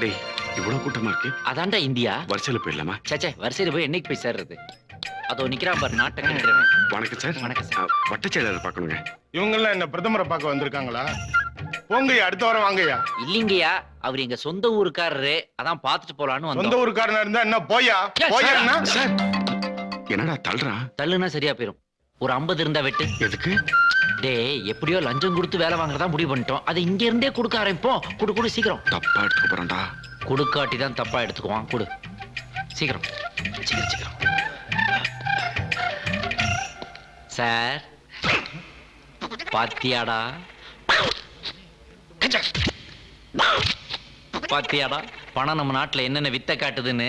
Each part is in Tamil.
டேய் இவ்வளவு கூட்டமா இருக்கு? அதான்டா இந்தியா. வரிசையில போயிடலாமா? சச்சே வரிசையில போய் என்னைக்கு போய் சேர்றது? அதோ நிக்கிறான் பாரு நாட்டை கட்டுறவன். வணக்கம் சார். வணக்கம் சார். அஹ், வட்டச் செயலாளர் பார்க்கணுங்க. இவங்கெல்லாம் என்ன பிரதமரை பார்க்க வந்திருக்காங்களா? போங்கய்யா அடுத்த வாரம் வாங்கய்யா. இல்லைங்கய்யா அவர் எங்க சொந்த ஊருக்காரரு. அதான் பாத்துட்டு போலான்னு சொந்த வந்தோம் ஊருக்காரனா இருந்தா என்ன போயா போயா சார். என்னடா தள்ளுறான்? தள்ளுனா சரியா போயிரும். ஒரு ஐம்பது இருந்தா வெட்டு. எதுக்கு? டேய் எப்படியோ லஞ்சம் கொடுத்து வேலை வாங்குறதா முடிவு பண்ணிட்டோம். அதை இங்க இருந்தே கொடுக்க ஆரம்பிப்போம். குடு குடு சீக்கிரம். தப்பா எடுத்துக்க போறான்டா. குடுக்காட்டி தான் தப்பா எடுத்துக்குவான். குடு. சீக்கிரம். சீக்கிரம் சீக்கிரம். சார் பாத்தியாடா? பாத்தியாடா? பணம் நம்ம நாட்டுல என்னென்ன வித்த காட்டுதுன்னு?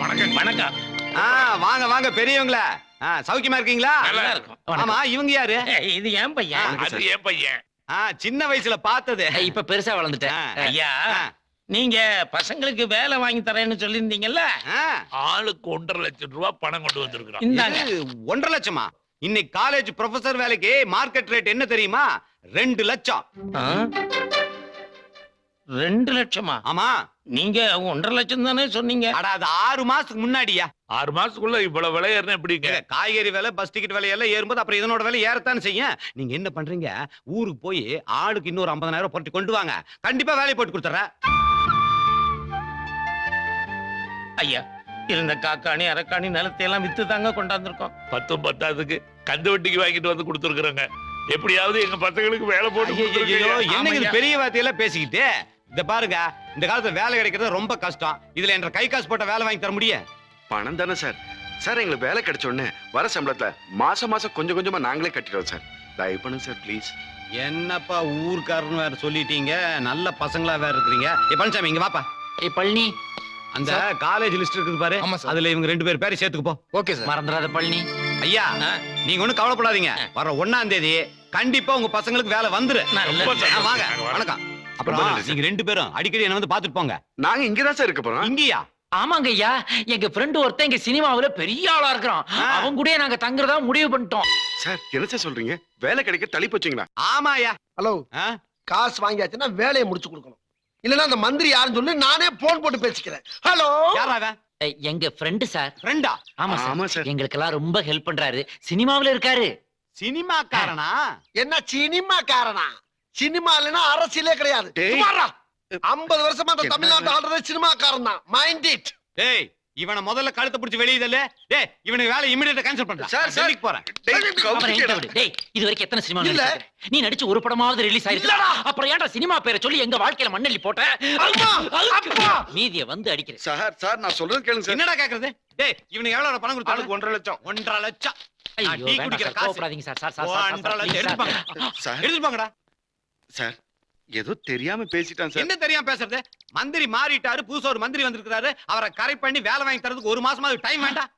வணக்கம். வணக்கம். ஆ வாங்க வாங்க பெரியவங்களா. ஆ சௌக்கியமா இருக்கீங்களா? நல்லா இருக்கும். ஆமா இவங்க யாரு? இது ஏன் பையன். அது. ஏன் பையன். ஆ சின்ன வயசுல பார்த்தது. இப்ப பெருசா வளர்ந்துட்டேன். ஐயா நீங்க பசங்களுக்கு வேலை வாங்கி தரேன்னு சொல்லியிருந்தீங்கல்ல? ஆ. ஆளுக்கு ஒன்றரை லட்சம் ரூபாய் பணம் கொண்டு வந்திருக்கிறோம் ஒன்றரை லட்சமா? இன்னைக்கு காலேஜ் ப்ரொஃபசர் வேலைக்கு மார்க்கெட் ரேட் என்ன தெரியுமா? ரெண்டு லட்சம்? ரெண்டு லட்சமா? ஆமா. நீங்க ஒன்றரை லட்சம் தானே சொன்னீங்க. அட அது ஆறு மாசத்துக்கு முன்னாடியா? ஆறு மாசத்துக்குள்ள இவ்வளவு விலை ஏறினா எப்படிங்க இல்ல, காய்கறி விலை பஸ் டிக்கெட் விலை எல்லாம் ஏறும்போது அப்புறம் இதனோட விலை ஏறத்தான் செய்யும். நீங்க என்ன பண்றீங்க? ஊருக்கு போய் ஆளுக்கு இன்னொரு 50000 ரூபாய் போட்டு கொண்டு வாங்க. கண்டிப்பா வேலையை போட்டு கொடுத்துறேன் ஐயா இருந்த காக்காணி அரக்காணி நிலத்தை எல்லாம் வித்து தாங்க கொண்டாந்துருக்கோம். பத்தும் பத்தாதுக்கு கந்து வட்டிக்கு வாங்கிட்டு வந்து கொடுத்துருக்குறோங்க. எப்படியாவது எங்க பசங்களுக்கு வேலை போட்டு. என்னங்க ஆமாய்யா. பெரிய வார்த்தையெல்லாம் பேசிக்கிட்டு? இந்த பாருங்க இந்த காலத்துல வேலை கிடைக்கிறது ரொம்ப கஷ்டம். இதுல என்ற கை காசு போட்ட வேலை வாங்கி தர முடியும் பணம் தானே சார். சார் எங்களுக்கு வேலை கிடைச்ச உடனே வர சம்பளத்துல மாசம் மாசம் கொஞ்சம் கொஞ்சமா நாங்களே கட்டிடுவோம் சார். தயவு பண்ணுங்க சார் ப்ளீஸ் என்னப்பா ஊர்க்காரன்னு வேற சொல்லிட்டீங்க? நல்ல பசங்களா வேற இருக்கிறீங்க. ஏ பழனிசாமி இங்க வாப்பா. ஏய் பழனி. அந்த காலேஜ் லிஸ்ட் இருக்குது பாரு. அதுல இவங்க ரெண்டு பேர் பேரை சேர்த்துக்கு போ. Okay sir. மறந்துடாத பழனி. ஐயா. நீங்க ஒண்ணும் கவலைப்படாதீங்க. வர ஒண்ணாம் தேதி கண்டிப்பா உங்க பசங்களுக்கு வேலை வந்துரு. வாங்க. வணக்கம். அப்புறம். நீங்க ரெண்டு பேரும் அடிக்கடி என்ன வந்து பாத்துட்டு போங்க. நாங்க இங்கதான் சார் இருக்க போறோம். இங்கயா? ஆமாங்க ஐயா. எங்க ஃப்ரெண்டு ஒருத்தன் எங்க சினிமாவுல பெரிய ஆளா இருக்கிறான். அவன் கூட நாங்க தங்குறதா முடிவு பண்ணிட்டோம். சார் என்ன சார் சொல்றீங்க? வேலை கிடைக்க தள்ளி போச்சுங்களா? ஆமாயா ஹலோ. ஆ? காசு வாங்கியாச்சுன்னா வேலையை முடிச்சு கொடுக்கணும். இல்லன்னா அந்த மந்திரி யாருன்னு சொல்லி நானே போன் போட்டு பேசிக்கிறேன். ஹலோ. எங்க ஃப்ரெண்டு சார். ஃப்ரெண்டா ஆமா ஆமா சார். எங்களுக்கெல்லாம் ரொம்ப ஹெல்ப் பண்றாரு. சினிமாவுல இருக்காரு. சினிமாக்காரனா? என்ன சினிமா காரனா சினிமா இல்லைன்னா அரசியலே கிடையாது. ஐம்பது வருஷமா அந்த தமிழ்நாட்டு ஆடுறது சினிமாக்காரன் தான் மைண்ட் இட் டேய் இவனை முதல்ல கழுத்தை பிடிச்சி வெளியே தள்ளு. டேய் இவனுக்கு வேலை இமிடியேட்டா கேன்சல் பண்றேன் சார், சார். போறேன். டேய், இது வரைக்கும் எத்தனை சினிமா இல்ல. நீ நடிச்சு ஒரு படமாவது ரிலீஸ் ஆயிருக்கு. இல்லடா. அப்புறம் ஏன்டா சினிமா பேரை சொல்லி எங்க வாழ்க்கையில மண்ணள்ளி போட்ட? அம்மா, அப்பா. மீதிய வந்து அடிக்கிறேன். சார் சார் நான் சொல்றது கேளுங்க சார். என்னடா கேக்குறது? டேய் இவனுக்கு எவ்வளவு பணம் கொடுத்தாலும்? ஒன்றரை லட்சம். ஒன்றரை லட்சம். டீ குடிக்கிற சார், காசு. Sir sir sir sir, sir, sir, sir. ஏதோ தெரியாம பேசிட்டான் சார். என்ன தெரியாம பேசுறது? மந்திரி மாறிட்டாரு புதுசா ஒரு மந்திரி வந்திருக்காரு அவரை கரெக்ட் பண்ணி வேலை வாங்கி தரதுக்கு ஒரு மாசமா டைம் வேண்டாம்.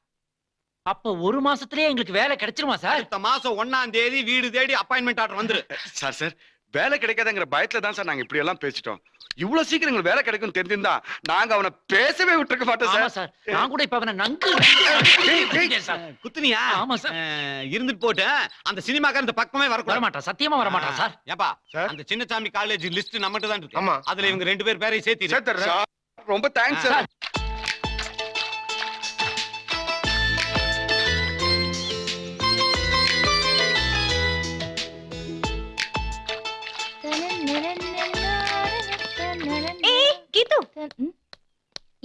அப்ப ஒரு மாசத்துலயே எங்களுக்கு வேலை கிடைச்சிருமா சார்? அடுத்த மாசம் ஒண்ணாம் தேதி வீடு தேடி அப்பாயின்மெண்ட் ஆர்டர் வந்துரு. சார் சார் வேலை கிடைக்காதங்கிற பயத்துல தான் சார் நாங்க இப்படி எல்லாம் பேசிட்டோம். இவ்வளவு சீக்கிரம் எங்களுக்கு வேலை கிடைக்கும் தெரிஞ்சிருந்தா நாங்க அவனை பேசவே விட்டுருக்க மாட்டோம் ஆமா சார். சார். நான் கூட இப்ப அவனை நங்கு குத்துனியா? ஆமா சார். இருந்துட்டு போட்டு அந்த சினிமாக்கார இந்த பக்கமே வரக்கூடாது. வரமாட்டான் சத்தியமா வரமாட்டான் சார். ஏப்பா சார். அந்த சின்னசாமி காலேஜ் லிஸ்ட் நம்மகிட்ட தான் இருக்கு. ஆமா. அதுல இவங்க ரெண்டு பேர் பேரையும் சேர்த்து சேர்த்துறேன் சார், ரொம்ப தேங்க்ஸ் சார்.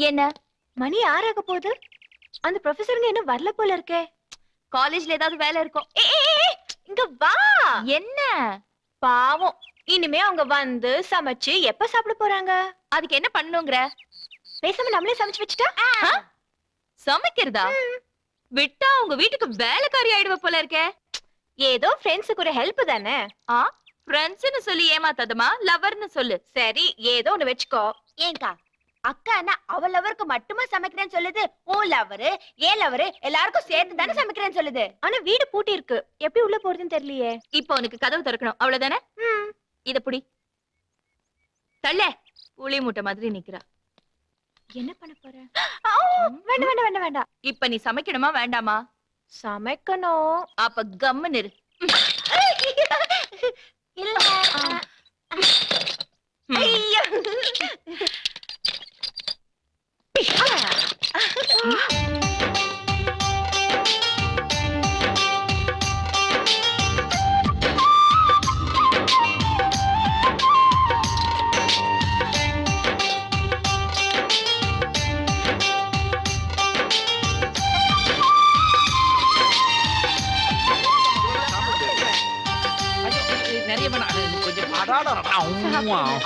என்ன? மணி ஆறாக போகுது. அந்த ப்ரொஃபசருங்க இன்னும் வரல போல இருக்கே. காலேஜ்ல ஏதாவது வேலை இருக்கும். இங்க வா. என்ன? பாவம். இனிமே அவங்க வந்து சமைச்சு எப்ப சாப்பிட போறாங்க? அதுக்கு என்ன பண்ணுங்கிற பேசாம நம்மளே சமைச்சு வச்சுட்டா? சமைக்கிறதா? விட்டா உங்க வீட்டுக்கு வேலைக்காரி ஆயிடுவ போல இருக்கே. ஏதோ ஃப்ரெண்ட்ஸுக்கு ஒரு ஹெல்ப் தானே? ஆ ஃப்ரெண்ட்ஸ்னு சொல்லி ஏமாத்தாதமா லவர்னு சொல்லு. சரி ஏதோ ஒண்ணு வெச்சுக்கோ. ஏங்கா. அக்கா என்ன அவ லவருக்கு மட்டுமா சமைக்கிறேன்னு சொல்லுது? ஓ லவரு ஏ லவரு எல்லாருக்கும் சேர்த்து தானே சமைக்கிறேன்னு சொல்லுது. ஆனா வீடு பூட்டி இருக்கு. எப்படி உள்ள போறதுன்னு தெரியலையே. இப்போ உனக்கு கதவு திறக்கணும். அவ்வளவுதானே? இத புடி. தள்ள. புளி மூட்டை மாதிரி நிக்கிறா. என்ன பண்ண போற? வேண்டாம் வேண்டாம் வேண்டாம் வேண்டாம். இப்ப நீ சமைக்கணுமா வேண்டாமா? சமைக்கணும். அப்ப கம்முன்னு இரு இல்ல.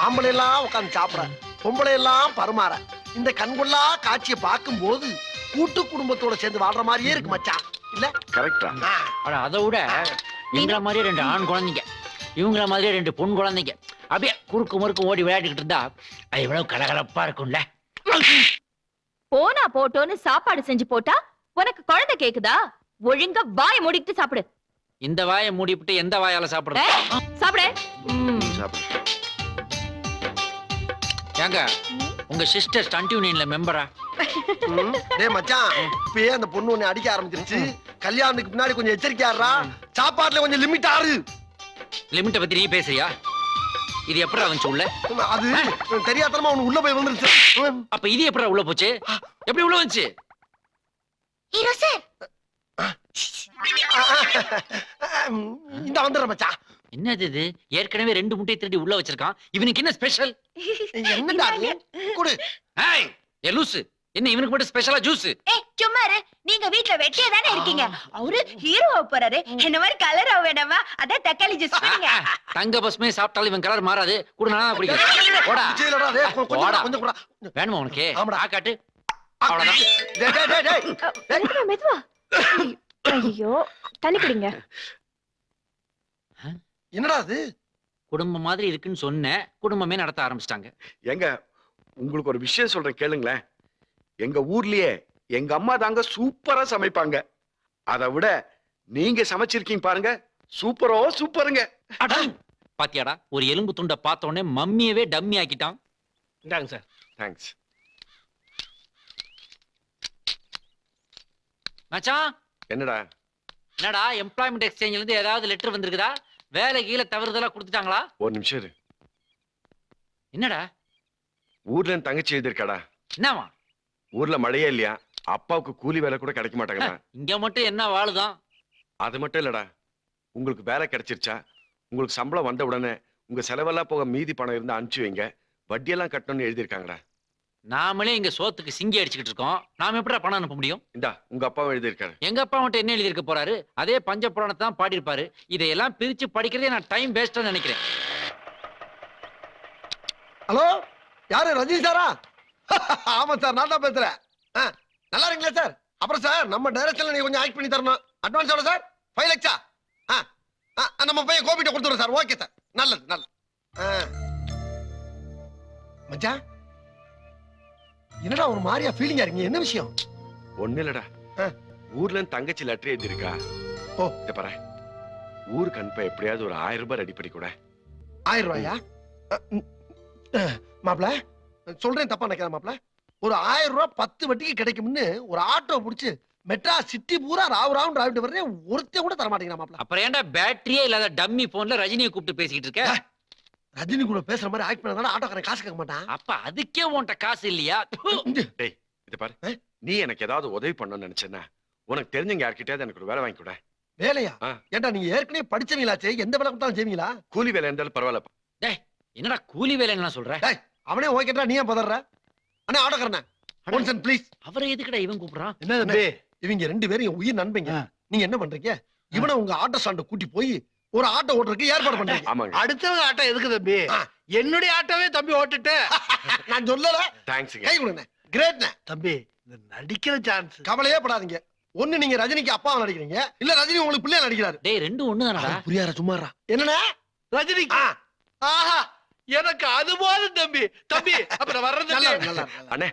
ஆம்பளை எல்லாம் உட்காந்து சாப்பிட பொம்பளை எல்லாம் பருமாறேன் இந்த கண்கொள்ளா காட்சியை பார்க்கும்போது கூட்டு குடும்பத்தோட சேர்ந்து வாழ்ற மாதிரியே இருக்கு மச்சான். இல்ல? கரெக்டா ஆ, அட அதை விட எங்கள மாதிரியே ரெண்டு ஆண் குழந்தைங்க. இவங்கள மாதிரியே ரெண்டு பொன் குழந்தைங்க. அப்படியே குறுக்கு முறுக்கு ஓடி விளையாடிக்கிட்டு இருந்தா அது எவ்வளவு கலகலப்பா இருக்கும்ல? போனா போட்டோன்னு சாப்பாடு செஞ்சு போட்டா உனக்கு குழந்தை கேக்குதா? ஒழுங்கா வாய மூடிட்டு சாப்பிடு. இந்த வாயை மூடிவிட்டு எந்த வாயால சாப்பிடுறது? ஏய், சாப்பிடு. ம். சாப்பிடு. ஏங்க உங்க சிஸ்டர் ஸ்டண்ட் யூனியன்ல மெம்பரா. டேய் மச்சான் இப்பயே அந்த பொண்ணு உன்னை அடிக்க ஆரம்பிச்சிருச்சு. கல்யாணத்துக்கு முன்னாடி கொஞ்சம் எச்சரிக்கையாடுறா சாப்பாட்டுல கொஞ்சம் லிமிட் ஆறு லிமிட்டை பத்தி நீ பேசுறியா? இது எப்படி வந்துச்சு உள்ள? அது தெரியாதனமா அவனு உள்ள போய் வந்துருச்சு. அப்ப இது எப்படி உள்ள போச்சு? எப்படி உள்ள வந்துச்சு? Hero sir. இந்த வந்துடுற மச்சான். என்னது இது? ஏற்கனவே ரெண்டு முட்டையை திருடி உள்ள வச்சிருக்கான். இவனுக்கு என்ன ஸ்பெஷல் என்னடா இது? குடு. ஏய் ஏ லூசு. என்ன இவனுக்கு மட்டும் ஸ்பெஷலா ஜூஸ் ஏய் சும்மா இரு. நீங்க வீட்ல வெட்டியே தானே இருக்கீங்க. அவரு ஹீரோவா போறாரு. என்ன மாதிரி கலரா வேணாமா? அதான் தக்காளி ஜூஸ் பண்ணுங்க தங்க பஸ்மே சாப்பிட்டாலும் இவன் கலர் மாறாது. கூட நான் குடிக்கிறேன். போடா. செய்யலடா, டேய், கொஞ்சம் கொஞ்சம் கூட. வேணுமா உனக்கு? ஆமாடா. ஆ காட்டு. அவ்வளவுதான். டேய், டேய், டேய், மெதுவா. ஐயோ தண்ணி குடிங்க. என்னடா அது? குடும்பம் மாதிரி இருக்குன்னு சொன்னேன் குடும்பமே நடத்த ஆரம்பிச்சிட்டாங்க. எங்க உங்களுக்கு ஒரு விஷயம் சொல்றேன் கேளுங்களேன். எங்க ஊர்லயே எங்க அம்மா தாங்க சூப்பரா சமைப்பாங்க. அதை விட நீங்க சமைச்சிருக்கீங்க பாருங்க சூப்பரோ சூப்பருங்க. அட, பாத்தியாடா ஒரு எலும்பு துண்டை பார்த்த உடனே மம்மியவே டம்மி ஆக்கிட்டான். இந்தாங்க சார். தேங்க்ஸ் மச்சான்! என்னடா? என்னடா எம்ப்ளாய்மெண்ட் எக்ஸ்சேஞ்சில இருந்து ஏதாவது லெட்டர் வந்திருக்குதா? வேலை கீழே தவறுதலா கொடுத்துட்டாங்களா? ஒரு நிமிஷம் இரு. என்னடா? ஊர்ல இருந்து தங்கச்சி எழுதிருக்காடா என்னவா ஊர்ல மழையே இல்லையா? அப்பாவுக்கு கூலி வேலை கூட கிடைக்க மாட்டாங்கடா இங்க மட்டும் என்ன வாழுதான் அது மட்டும் இல்லடா. உங்களுக்கு வேலை கிடைச்சிருச்சா? உங்களுக்கு சம்பளம் வந்த உடனே உங்க செலவெல்லாம் போக மீதி பணம் இருந்தா அனுப்பிச்சு வைங்க. வட்டியெல்லாம் கட்டணும்னு எழுதியிருக்காங்கடா. நாமளே இங்க சோத்துக்கு சிங்கி அடிச்சுக்கிட்டு இருக்கோம். நாம எப்படிடா பணம் அனுப்ப முடியும்? இந்தா உங்க அப்பாவும் எழுதியிருக்காரு. எங்க அப்பா மட்டும் என்ன எழுதியிருக்க போறாரு? அதே பஞ்ச புராணத்தை தான் பாடியிருப்பாரு. இதையெல்லாம் பிரிச்சு படிக்கிறதே நான் டைம் வேஸ்டா நினைக்கிறேன். ஹலோ யாரு? ரஜினி சாரா? ஆமா சார் நான் தான் பேசுறேன். ஆ, நல்லா இருக்கீங்களா சார்? அப்புறம் சார் நம்ம டைரக்ஷன்ல நீங்க கொஞ்சம் ஆக்ட் பண்ணி தரணும். அட்வான்ஸ் எவ்வளவு சார்? ஃபைவ் ஆ, நம்ம பையன் கோபிட்ட கொடுத்துறோம் சார். Okay sir. நல்லது நல்லது. ஆ. மச்சான்? என்னடா ஒரு மாதிரியா ஃபீலிங்கா இருக்கீங்க? என்ன விஷயம்? ஒண்ணு இல்லடா. ஆ. ஊர்ல இருந்து தங்கச்சி லெட்டர் எழுதியிருக்கா. ஓ. இத பாரு. ஊருக்கு அனுப்ப எப்படியாவது ஒரு ஆயிரம் ரூபாய் ரெடி பண்ணி கூட ஆயிரம் ரூபாயா? மாப்பிள சொல்றேன் தப்பா நினைக்கிறேன் மாப்பிள. ஒரு ஆயிரம் ரூபாய் பத்து வட்டிக்கு கிடைக்கும்னு ஒரு ஆட்டோ புடிச்சு மெட்ரா சிட்டி பூரா ராவு ராவு டிராவிட்டு வர்றேன். ஒருத்தன் கூட தர மாட்டேங்கிறான் மாப்பிள. அப்புறம் ஏன்டா பேட்டரியே இல்லாத டம்மி போன்ல ரஜினியை கூப்பிட்டு பேசிக்கிட்டு இருக்க? ரஜினி கூட பேசுற மாதிரி ஆக்ட் பண்ணா ஆட்டோக்காரன் காசு கேட்க மாட்டான்? அப்ப அதுக்கே உன்கிட்ட காசு இல்லையா? இத பாரு? நீ எனக்கு ஏதாவது உதவி பண்ணணும்னு நினைச்சேன்னா உனக்கு தெரிஞ்சவங்க யார்கிட்டயாவது எனக்கு ஒரு வேலை வாங்கி கூட. வேலையா? ஆ. ஏன்டா நீங்க ஏற்கனவே படிச்சவங்களாச்சே எந்த வேலை கொடுத்தாலும் செய்வீங்களா? கூலி வேலை இருந்தாலும் பரவாயில்ல என்னடா கூலி வேலைன்னு சொல்ற? அவனே ஓகேட்டா நீ ஏன் பதற அண்ணா ஆட்டோக்காரனே ஒன் சென்ட் ப்ளீஸ் அவரை எதுக்குடா இவன் கூப்பிடுறான்? என்ன தம்பி இவங்க ரெண்டு பேரும் என் உயிர் நண்பங்க. நீங்க என்ன பண்றீங்க? இவனை உங்க ஆட்டோ ஸ்டாண்ட கூட்டி போய் ஒரு ஆட்டோ ஓட்டுறதுக்கு ஏற்பாடு பண்றீங்க. அடுத்தவங்க ஆட்டம் எதுக்கு தம்பி. என்னுடைய ஆட்டோவே தம்பி ஓட்டுட்டு. நான் சொல்லல. தேங்க்ஸுங்க கை கொடுங்க. கிரேட்ண்ணே தம்பி இந்த நடிக்கிற சான்ஸ் கவலையே படாதீங்க. ஒண்ணு நீங்க ரஜினிக்கு அப்பாவை நடிக்கிறீங்க இல்ல ரஜினி உங்களுக்கு பிள்ளையா நடிக்கிறாரு? டேய் ரெண்டும் ஒண்ணுதானடா? புரியாரா சும்மாரா என்னண்ணே? ரஜினி. ஆஹா எனக்கு அது போதும் தம்பி. தம்பி அப்புறம் வர்றது நல்லா அண்ணே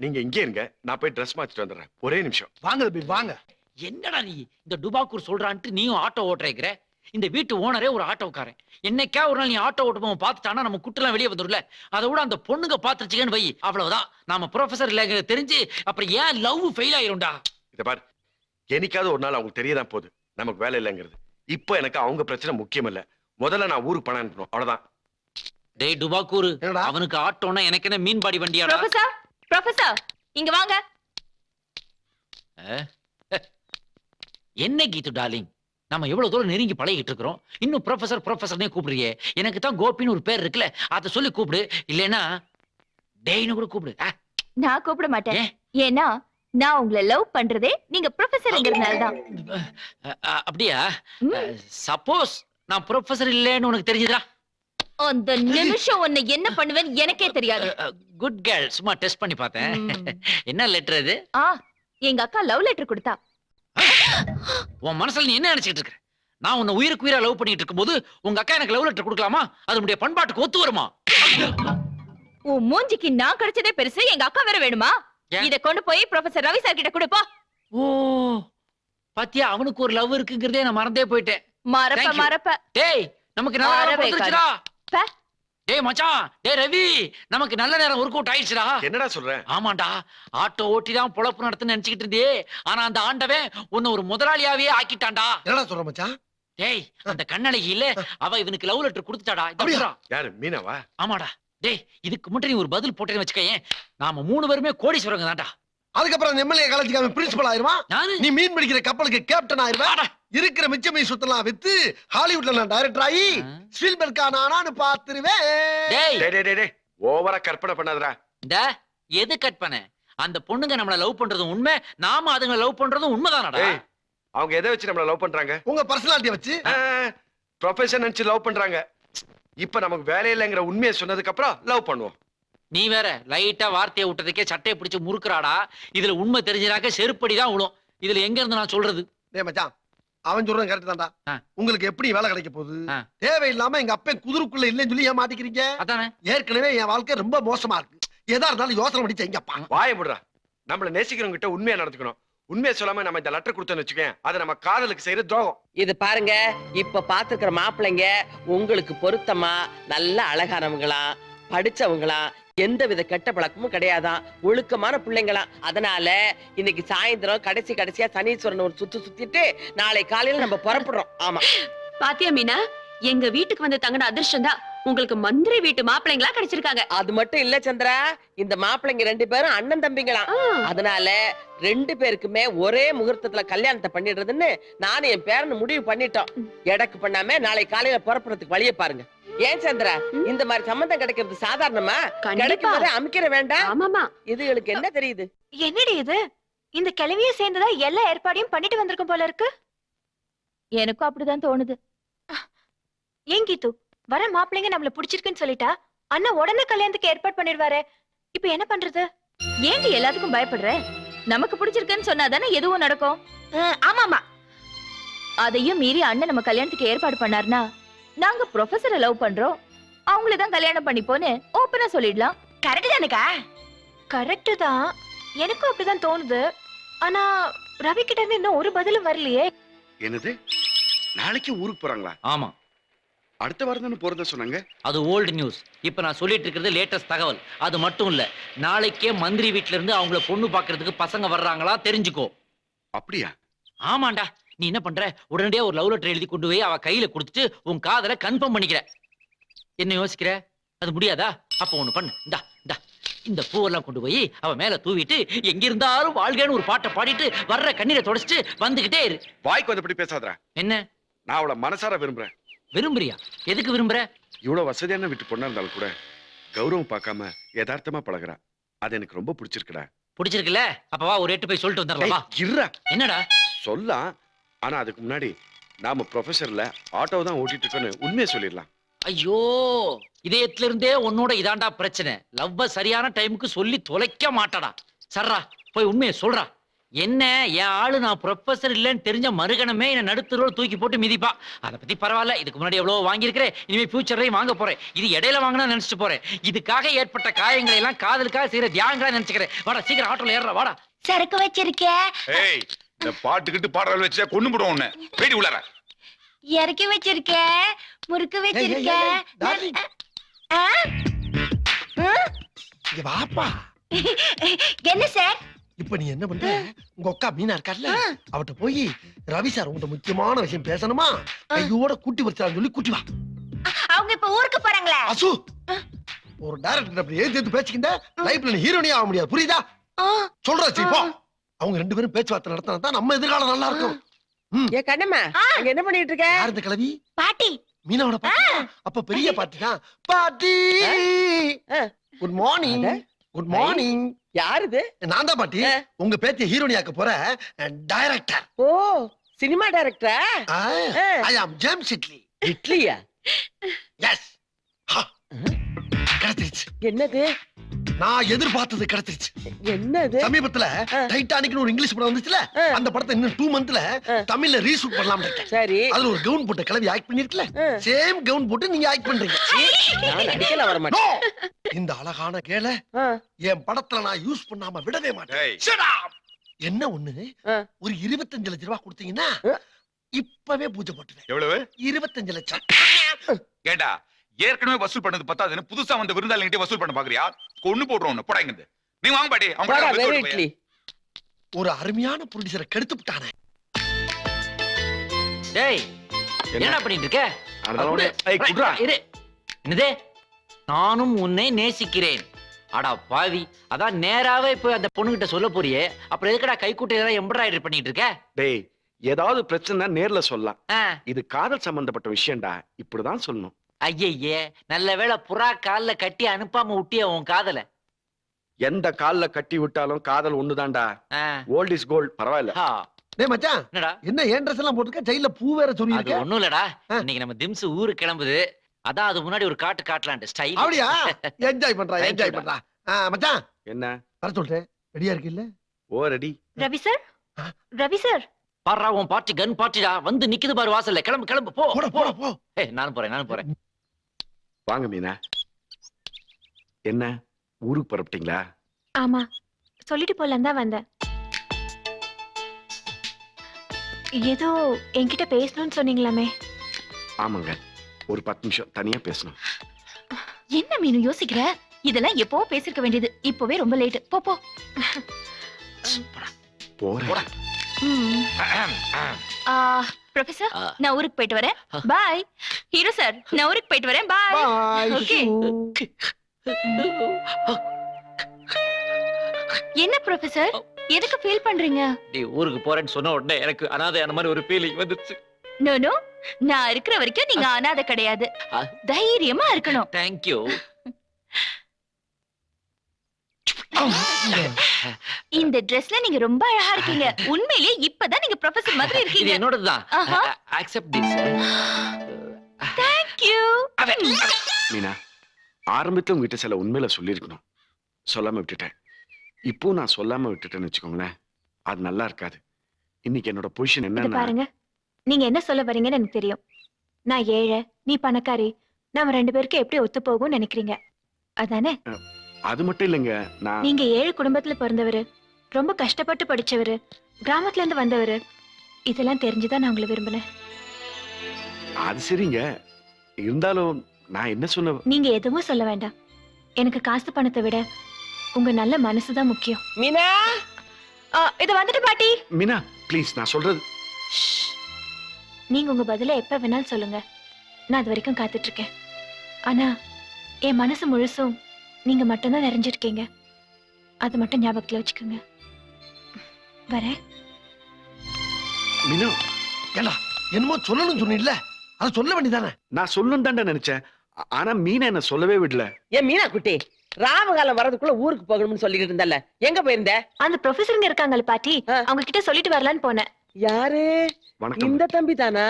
நீங்க இங்கே இருங்க. நான் போய் ட்ரெஸ் மாத்திட்டு வந்துடுறேன். ஒரே நிமிஷம். வாங்க தம்பி வாங்க. என்னடா நீ இந்த டுபாக்கூர் சொல்றான்ட்டு நீயும் ஆட்டோ ஓட்டுறேங்கிற இந்த வீட்டு ஓனரே ஒரு ஆட்டோக்காரன். என்னைக்கா ஒரு நாள் நீ ஆட்டோ ஓட்டுவோம் பார்த்துட்டானா நம்ம குட்டெல்லாம் வெளியே வந்துடும்ல அதை விட அந்த பொண்ணுங்க பார்த்துருச்சுங்கன்னு வை. அவ்வளவுதான். நாம ப்ரொஃபசர் இல்லைங்கிறது தெரிஞ்சு அப்புறம் ஏன் லவ் ஃபெயில் ஆயிரும்டா? இத பாரு. என்னைக்காவது ஒரு நாள் அவங்களுக்கு தெரியதான் போகுது. நமக்கு வேலை இல்லைங்கிறது. இப்போ எனக்கு அவங்க பிரச்சனை முக்கியம் இல்ல. முதல்ல நான் ஊருக்கு பணம் அனுப்பணும். அவ்வளவுதான். டேய் டுபாக்கூர் என்னடா? அவனுக்கு ஆட்டோனா எனக்கு என்ன மீன்பாடி வண்டியாடா? ப்ரொஃபசர் ப்ரொஃபசர் இங்க வாங்க. என்ன கீது டார்லிங் நம்ம எவ்வளவு தூரம் நெருங்கி பழகிட்டு இருக்கிறோம்? இன்னும் ப்ரொஃபசர் ப்ரொஃபசர்னே கூப்பிடுறியே. எனக்கு தான் கோபின்னு ஒரு பேர் இருக்குல்ல அதை சொல்லி கூப்பிடு. இல்லைன்னா டேய்னு கூட கூப்பிடு. நான் கூப்பிட மாட்டேன். ஏன்? ஏன்னா நான் உங்களை லவ் பண்றதே நீங்க ப்ரொஃபசர்ங்கிறதுனால தான். அப்படியா. சப்போஸ் நான் ப்ரொஃபசர் இல்லைன்னு உனக்கு தெரிஞ்சுதா? அந்த நிமிஷம் உன்னை என்ன பண்ணுவேன்னு எனக்கே தெரியாது. குட் கேர்ள் சும்மா டெஸ்ட் பண்ணி பார்த்தேன். என்ன லெட்டர் இது ஆ எங்க அக்கா லவ் லெட்டர் கொடுத்தா. உன் மனசுல நீ என்ன நினைச்சிட்டு இருக்க? நான் உன்னை உயிருக்கு உயிரா லவ் பண்ணிட்டு இருக்கும்போது உங்க அக்கா எனக்கு லவ் லெட்டர் கொடுக்கலாமா? அது நம்முடைய பண்பாட்டுக்கு ஒத்து வருமா? உன் மூஞ்சிக்கு நான் கிடைச்சதே பெருசு எங்க அக்கா வேற வேணுமா? இத கொண்டு போய் ப்ரொஃபசர் ரவி சார் கிட்ட கொடுப்பா ஓ பாத்தியா அவனுக்கு ஒரு லவ் இருக்குங்கிறதே நான் மறந்தே போயிட்டேன். மறப்ப. மறப்ப. டேய் நமக்கு நல்ல வந்துருச்சுடா. டேய் மச்சான் டேய் ரவி நமக்கு நல்ல நேரம் ஒர்க் அவுட் ஆயிடுச்சுடா. என்னடா சொல்ற? ஆமாண்டா ஆட்டோ ஓட்டி தான் பொழப்பு நடத்துன்னு நினைச்சுக்கிட்டு இருந்தே ஆனா அந்த ஆண்டவன் உன்னை ஒரு முதலாளியாவே ஆக்கிட்டான்டா. என்னடா சொல்ற மச்சான்? டேய் அந்த கண்ணழகி இல்ல அவ இவனுக்கு லவ் லெட்டர் கொடுத்துட்டாடா. அப்படியா? யாரு மீனாவா? ஆமாடா. டேய் இதுக்கு மட்டும் நீ ஒரு பதில் போட்டேன்னு வச்சுக்கயேன். நாம மூணு பேருமே கோடீஸ்வரங்க தான்டா. அதுக்கப்புறம் எம்எல்ஏ காலேஜுக்கு பிரின்சிபல் ஆயிருவான் நீ மீன் பிடிக்கிற கப்பலுக்கு கேப்டன் ஆயிருவ? வாடா. இருக்கிற மிச்ச மீன் சுத்தலாம் வித்து ஹாலிவுட்ல நான் டைரக்டர் ஆகி ஆ. ஸ்பீல்பர்க்கா நானான்னு பாத்துருவேன் டேய். டேய் டேய் டேய், டேய். ஓவரா கற்பனை பண்ணாதடா. இந்த எது பண்ண அந்த பொண்ணுங்க நம்மள லவ் பண்றதும் உண்மை நாம அதுங்களை லவ் பண்றதும் உண்மைதானடா? அவங்க எதை வச்சு நம்மள லவ் பண்றாங்க? உங்க பர்சனாலிட்டியை வச்சு. ப்ரொஃபஷன் நினைச்சு லவ் பண்றாங்க. இப்ப நமக்கு வேலையில்லைங்கிற உண்மையை சொன்னதுக்கு அப்புறம் லவ் பண்ணுவோம். நீ வேற லைட்டா வார்த்தையை விட்டதுக்கே சட்டையை பிடிச்சு முறுக்குறாடா. இதுல உண்மை தெரிஞ்சினாக்க செருப்படி தான் விழும். இதுல எங்க இருந்து நான் சொல்றது? டேய் மச்சான் அவன் சொல்றது கரெக்ட் தான்டா. ஆ. உங்களுக்கு எப்படி வேலை கிடைக்க போகுது? ஆ. தேவையில்லாம எங்க அப்பன் குதிருக்குள்ள இல்லைன்னு சொல்லி ஏன் மாட்டிக்கிறீங்க? அதானே. ஏற்கனவே என் வாழ்க்கை ரொம்ப மோசமா இருக்கு. எதா இருந்தாலும் யோசனை பண்ணி செய்யுங்கப்பா வாய முடுறா. நம்மள நேசிக்கிறவங்க கிட்ட உண்மையா நடந்துக்கணும். உண்மையை சொல்லாம நம்ம இந்த லெட்டர் கொடுத்தோன்னு வச்சுக்கேன் அது நம்ம காதலுக்கு செய்யற துரோகம். இது பாருங்க இப்ப பாத்துக்கிற மாப்பிள்ளைங்க உங்களுக்கு பொருத்தமா நல்ல அழகானவங்களாம் படிச்சவங்களாம் எந்த வித கெட்ட பழக்கமும் கிடையாதாம் ஒழுக்கமான பிள்ளைங்களாம் அதனால இன்னைக்கு சாயந்தரம் கடைசி கடைசியா சனீஸ்வரன் ஒரு சுத்து சுத்திட்டு நாளை காலையில நம்ம புறப்படுறோம். ஆமா. பாத்தியா மீனா? எங்க வீட்டுக்கு வந்து தங்கின அதிர்ஷ்டம் தான் உங்களுக்கு மந்திரி வீட்டு மாப்பிள்ளைங்களா கிடைச்சிருக்காங்க. அது மட்டும் இல்ல சந்திரா இந்த மாப்பிள்ளைங்க ரெண்டு பேரும் அண்ணன் தம்பிங்களாம் அதனால ரெண்டு பேருக்குமே ஒரே முகூர்த்தத்துல கல்யாணத்தை பண்ணிடுறதுன்னு நானும் என் பேரனு முடிவு பண்ணிட்டோம். எடக்கு பண்ணாம நாளை காலையில புறப்படுறதுக்கு வழிய பாருங்க. ஏன் சந்திரா? இந்த மாதிரி சம்மந்தம் கிடைக்கிறது சாதாரணமா? கண்டிப்பா. கிடைக்கும் போதே அமைக்கிற வேண்டாம். ஆமாமா. இதுகளுக்கு என்ன தெரியுது? என்னடி இது? இந்த கிழவிய சேர்ந்ததா எல்லா ஏற்பாடையும் பண்ணிட்டு வந்திருக்கும் போல இருக்கு. எனக்கும் அப்படிதான் தோணுது. ஏன் கீத்து வர மாப்பிள்ளைங்க நம்மள பிடிச்சிருக்குன்னு சொல்லிட்டா? அண்ணா உடனே கல்யாணத்துக்கு ஏற்பாடு பண்ணிடுவாரே. இப்ப என்ன பண்றது? ஏன்டி எல்லாத்துக்கும் பயப்படுற? நமக்கு பிடிச்சிருக்குன்னு சொன்னா தானே எதுவும் நடக்கும்? ஆமாமா. அதையும் மீறி அண்ணன் நம்ம கல்யாணத்துக்கு ஏற்பாடு பண்ணாருன்னா நாங்க ப்ரொஃபஸரை லவ் பண்றோம். அவங்கள தான் கல்யாணம் பண்ணிப்போன்னு ஓப்பனா சொல்லிடலாம். கரெக்ட் தானேக்கா? கரெக்ட் தான். எனக்கும் அப்படிதான் தோணுது. ஆனா ரவி கிட்ட இருந்து இன்னும் ஒரு பதிலும் வரலையே. என்னது? நாளைக்கு ஊருக்கு போறாங்களா? ஆமா. அடுத்த வாரம் தானே போறதா சொன்னாங்க? அது ஓல்டு நியூஸ் இப்ப நான் சொல்லிட்டு இருக்கிறது லேட்டஸ்ட் தகவல். அது மட்டும் இல்ல நாளைக்கே மந்திரி வீட்ல இருந்து அவங்கள பொண்ணு பாக்குறதுக்கு பசங்க வர்றாங்களா தெரிஞ்சுக்கோ. அப்படியா? ஆமாண்டா. நீ என்ன பண்ற? உடனடியா ஒரு லவ் லெட்டர் எழுதி கொண்டு போய் அவ கையில கொடுத்துட்டு உன் காதலை கன்ஃபார்ம் பண்ணிக்கிற. என்ன யோசிக்கிற? அது முடியாதா? அப்ப ஒண்ணு பண்ணு. இந்தா இந்தா. இந்த பூவெல்லாம் கொண்டு போய் அவ மேல தூவிட்டு எங்க இருந்தாலும் வாழ்கன்னு ஒரு பாட்டை பாடிட்டு வர்ற கண்ணீரை தொடச்சிட்டு வந்துகிட்டே இரு. வாய்க்கு வந்தபடி பேசாதடா. என்ன? நான் அவளை மனசார விரும்புறேன். விரும்புறியா? எதுக்கு விரும்புற? இவ்வளவு வசதியான வீட்டு பொண்ணா இருந்தாலும் கூட கௌரவம் பார்க்காம யதார்த்தமா பழகுறா. அது எனக்கு ரொம்ப பிடிச்சிருக்குடா. பிடிச்சிருக்குல்ல? அப்ப வா ஒரு எட்டு போய் சொல்லிட்டு வந்துடலாமா? என்னடா? சொல்லலாம். ஆனா அதுக்கு முன்னாடி நாம ப்ரொஃபஸர்ல ஆட்டோ தான் ஓட்டிட்டு இருக்கோன்னு உண்மையை சொல்லிடலாம். ஐயோ இதயத்துல இருந்தே உன்னோட இதாண்டா பிரச்சனை. லவ்வ சரியான டைமுக்கு சொல்லி தொலைக்க மாட்டாடா. சர்ரா போய் உண்மையை சொல்றா. என்ன என் ஆளு நான் ப்ரொஃபசர் இல்லைன்னு தெரிஞ்ச மறுகணமே என்ன நடுத்தரோடு தூக்கி போட்டு மிதிப்பா. அதை பத்தி பரவாயில்ல இதுக்கு முன்னாடி எவ்வளவு வாங்கியிருக்கிறேன் இனிமே ஃபியூச்சர்லையும் வாங்க போறேன். இது இடையில வாங்கினா நினைச்சிட்டு போறேன். இதுக்காக ஏற்பட்ட காயங்களை எல்லாம் காதலுக்காக செய்யற தியாகங்களா நினைச்சுக்கிறேன். வாடா சீக்கிரம் ஆட்டோல ஏறுறா வாடா. சரக்கு வச்சிருக்கே. ஏய் இந்த பாட்டுக்கிட்டு பாடல் வச்சா கொண்டு போடுவோம் உன்னை. வெடி உள்ளார. இறக்கி வச்சிருக்கே முறுக்கு இங்க வாப்பா. என்ன சார்? இப்ப நீ என்ன பண்ற? உங்க அக்கா மீனா இருக்கார்ல அவட்ட போய் ரவி சார் உங்கள்ட்ட முக்கியமான விஷயம் பேசணுமா? கையோட கூட்டி வச்சான்னு சொல்லி கூட்டி வா. அவங்க இப்ப ஊருக்கு போறாங்களா? அசு. ஒரு டைரக்டர் அப்படி ஏத்து ஏத்து பேசிக்கிட்ட லைஃப்ல நீ ஹீரோனியா ஆக முடியாது. புரியுதா? சொல்றா இப்போ அவங்க ரெண்டு பேரும் பேச்சுவார்த்தை நடத்தினா தான் நம்ம எதிர்காலம் நல்லா இருக்கும். ஏ கண்ணம்மா அங்க என்ன பண்ணிட்டு இருக்க? யார் இந்த கிழவி? பாட்டி. மீனாவோட பாட்டி. அப்ப பெரிய பாட்டி. தான் பாட்டி. Good morning. குட் மார்னிங் யாரு இது நான் தான் பாட்டி. உங்க பேத்திய ஹீரோனியாக்க போற டைரக்டர் ஓ சினிமா டைரக்டரா ஐ ஆம் ஜேம்ஸ் இட்லி இட்லியா? எஸ் என்னது? நான் எதிர்பார்த்தது கிடைச்சிருச்சு என்னது சமீபத்துல. டைட்டானிக்னு ஒரு இங்கிலீஷ் படம் வந்துச்சுல. அந்த படத்தை இன்னும் டூ மந்த்ல. தமிழ்ல ரீஷூட் பண்ணலாம் இருக்கேன் சரி அதுல ஒரு கவுன் போட்ட கிளவி ஆக்ட் பண்ணிருக்கல. சேம் கவுன் போட்டு நீங்க ஆக்ட் பண்றீங்க நான் நடிக்கல வர மாட்டேன் No! இந்த அழகான கேள என் படத்துல நான் யூஸ் பண்ணாம விடவே மாட்டேன்! என்ன ஒண்ணு. ஒரு இருபத்தஞ்சு லட்சம் ரூபாய் கொடுத்தீங்கன்னா. இப்பவே பூஜை போட்டுவேன் எவ்வளவு இருபத்தஞ்சு லட்சம் ஏண்டா ஏற்கனவே வசூல் பண்ணது பத்தாதுன்னு புதுசா வந்த விருந்தாளிகிட்டே வசூல் பண்ண பாக்குறியா? கொண்டு போடுறோம் உன்னை. போடா நீ வாங்க பாட்டி. அவங்க ஒரு அருமையான ப்ரொடியூசரை கெடுத்து விட்டானே. டேய் என்னடா பண்ணிட்டு இருக்க? என்னது? நானும் உன்னை நேசிக்கிறேன். அடா பாவி. அதான் நேராவே போய் அந்த பொண்ணுகிட்ட சொல்ல போறியே. அப்புறம் எதுக்குடா கைக்குட்டை ஏதாவது எம்ப்ராய்டரி பண்ணிட்டு இருக்க? டேய் ஏதாவது பிரச்சனை நேர்ல சொல்லலாம். இது காதல் சம்பந்தப்பட்ட விஷயம்டா. இப்படிதான் சொல்லணும். ஐயையே நல்ல வேளை புறா கால்ல கட்டி அனுப்பாம விட்டிய உன் காதல. எந்த கால்ல கட்டி விட்டாலும் காதல் ஒண்ணுதான்டா. ஓல்ட் இஸ் கோல்ட் பரவாயில்ல. ஹா, டேய் மச்சான் என்னடா? என்ன ஏன் ட்ரெஸ் எல்லாம் போட்டுருக்க? ஜெயில பூ வேற சொல்லி அது ஒண்ணும் இல்லடா. இன்னைக்கு நம்ம திம்ஸ் ஊருக்கு கிளம்புது. அதான் அது முன்னாடி ஒரு காட்டு காட்டலான்ட்டு ஸ்டைல் அப்படியா? என்ஜாய் பண்றா என்ஜாய் பண்றா. மச்சான் என்ன? வர சொல்றேன். ரெடியா இருக்கு இல்ல ஓ ready Ravi sir? Ravi sir பாடுறா உன் பார்ட்டி கன் பார்ட்டிடா வந்து நிக்குது பாரு வாசல்ல. கிளம்பு கிளம்பு போ போட போ. போட போ. ஏய் நானும் போறேன் நானும் போறேன். வாங்க மீனா. என்ன ஊருக்கு புறப்பட்டீங்களா? ஆமா சொல்லிட்டு போலாம் தான் வந்தேன். ஏதோ என்கிட்ட பேசணும்னு சொன்னீங்களாமே. ஆமாங்க ஒரு பத்து நிமிஷம் தனியா பேசணும். என்ன மீனு யோசிக்கிற? இதெல்லாம் எப்போ பேசிருக்க வேண்டியது. இப்போவே ரொம்ப லேட் போ போ. போறேன். ப்ரொஃபசர். நான் ஊருக்கு போயிட்டு வரேன். பாய் ஹீரோ சார் நான் ஊருக்கு போயிட்டு வரேன். Bye Okay. என்ன ப்ரொஃபசர் எதுக்கு ஃபீல் பண்றீங்க? நீ ஊருக்கு போறேன்னு சொன்ன உடனே எனக்கு அனாதை அந்த மாதிரி ஒரு ஃபீலிங் வந்துருச்சு. நோ நோ நான் இருக்கிற வரைக்கும் நீங்க அனாதை கிடையாது. தைரியமா இருக்கணும். தேங்க்யூ இந்த ட்ரெஸ்ல நீங்க ரொம்ப அழகா இருக்கீங்க. உண்மையிலேயே இப்பதான் நீங்க ப்ரொஃபசர் மாதிரி இருக்கீங்க. என்னோடதுதான். Accept this thank you Meena ஆரம்பத்துல உங்ககிட்ட சில உண்மையில சொல்லியிருக்கணும். சொல்லாம விட்டுட்டேன். இப்போ நான் சொல்லாம விட்டுட்டேன்னு வச்சுக்கோங்களேன் அது நல்லா இருக்காது. இன்னைக்கு என்னோட பொசிஷன் என்னன்னா பாருங்க. நீங்க என்ன சொல்ல வரீங்கன்னு எனக்கு தெரியும். நான் ஏழை நீ பணக்காரி நாம ரெண்டு பேருக்கு எப்படி ஒத்து போகும்னு நினைக்கிறீங்க? அதானே? அது மட்டும் இல்லைங்க நான் நீங்க ஏழை குடும்பத்துல பிறந்தவரு ரொம்ப கஷ்டப்பட்டு படிச்சவரு கிராமத்துல இருந்து வந்தவரு இதெல்லாம் தெரிஞ்சுதான் நான் உங்களை விரும்பினேன். அது சரிங்க. இருந்தாலும் நான் என்ன சொன்ன நீங்க எதுவும் சொல்ல வேண்டாம். எனக்கு காசு பணத்தை விட உங்க நல்ல மனசுதான் முக்கியம். மீனா? ஆ, இது வந்துட்டு பாட்டி. மீனா ப்ளீஸ் நான் சொல்றது. ஷ். நீங்க உங்க பதில எப்ப வேணாலும் சொல்லுங்க. நான் அது வரைக்கும் காத்துட்டு இருக்கேன் ஆனா என் மனசு முழுசும் நீங்க மட்டும்தான் நிறைஞ்சிருக்கீங்க. அது மட்டும் ஞாபகத்துல வச்சுக்கோங்க. வரேன். மீனா ஏண்டா என்னமோ சொல்லணும்னு சொன்னீல்ல? அதை சொல்ல வேண்டியதானே நான் சொல்லணும் தான்டா நினைச்சேன். ஆனா மீனா என்ன சொல்லவே விடல. ஏன் மீனா குட்டி ராமகாலம் வரதுக்குள்ள ஊருக்கு போகணும்னு சொல்லிட்டு இருந்தல்ல எங்க போயிருந்த? அந்த ப்ரொஃபஸருங்க இருக்காங்கல்ல பாட்டி. அவங்க கிட்ட சொல்லிட்டு வரலான்னு போனேன். யாரு? இந்த தம்பி தானா.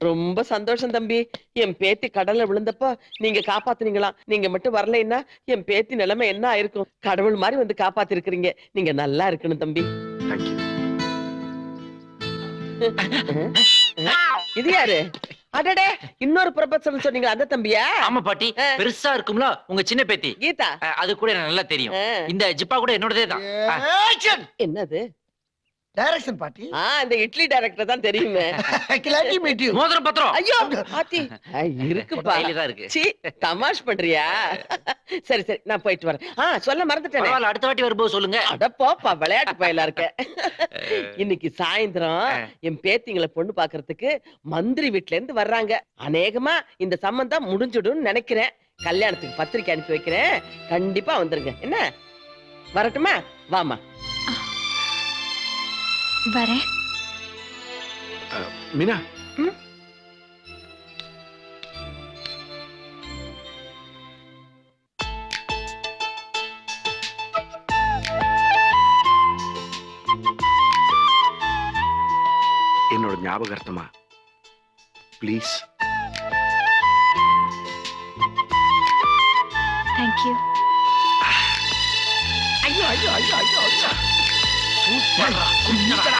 ரொம்ப சந்தோஷம் தம்பி. என் பேத்தி கடல்ல விழுந்தப்போ நீங்க காப்பாத்துனீங்களாம் நீங்க மட்டும் வரலைன்னா என் பேத்தி நிலைமை என்ன ஆயிருக்கும்? கடவுள் மாதிரி வந்து காப்பாத்திருக்கிறீங்க. நீங்க நல்லா இருக்கணும் தம்பி. இது யாரு? அடடே இன்னொரு ப்ரொபசர் சொன்னீங்க அந்த தம்பியா? ஆமா பாட்டி. பெருசா இருக்கும்ல உங்க சின்ன பேத்தி. கீதா. அது கூட எனக்கு நல்லா தெரியும். இந்த ஜிப்பா கூட என்னோடதே தான். என்னது? டைரக்ஷன் பாட்டி. ஆ இந்த இட்லி டைரக்டர் தான் தெரியுமே. கிளாட்டி மீட்டியூ மோதிரம் பத்திரம். ஐயோ ஆத்தி ஆ, இருக்குப்பா. கையில தான் இருக்கு. சீ தமாஷ் பண்றியா? சரி சரி நான் போயிட்டு வரேன். ஆ சொல்ல மறந்துட்டேனே. பரவாயில்ல அடுத்த வாட்டி வரும்போது சொல்லுங்க. அட போப்பா விளையாட்டு பயலா இருக்க. இன்னைக்கு சாயந்தரம். என் பேத்திங்களை பொண்ணு பாக்குறதுக்கு மந்திரி வீட்ல இருந்து வர்றாங்க. அநேகமா இந்த சம்பந்தம் முடிஞ்சிடும்னு நினைக்கிறேன். கல்யாணத்துக்கு பத்திரிக்கை அனுப்பி வைக்கிறேன். கண்டிப்பா வந்துருங்க. என்ன? வரட்டுமா? வாமா வரேன். மீனா? என்னோட ஞாபகார்த்தமா? ப்ளீஸ் தேங்க்யூ ஐயோ ஐயோ ஐயோ ஐயோ சூப்பர்.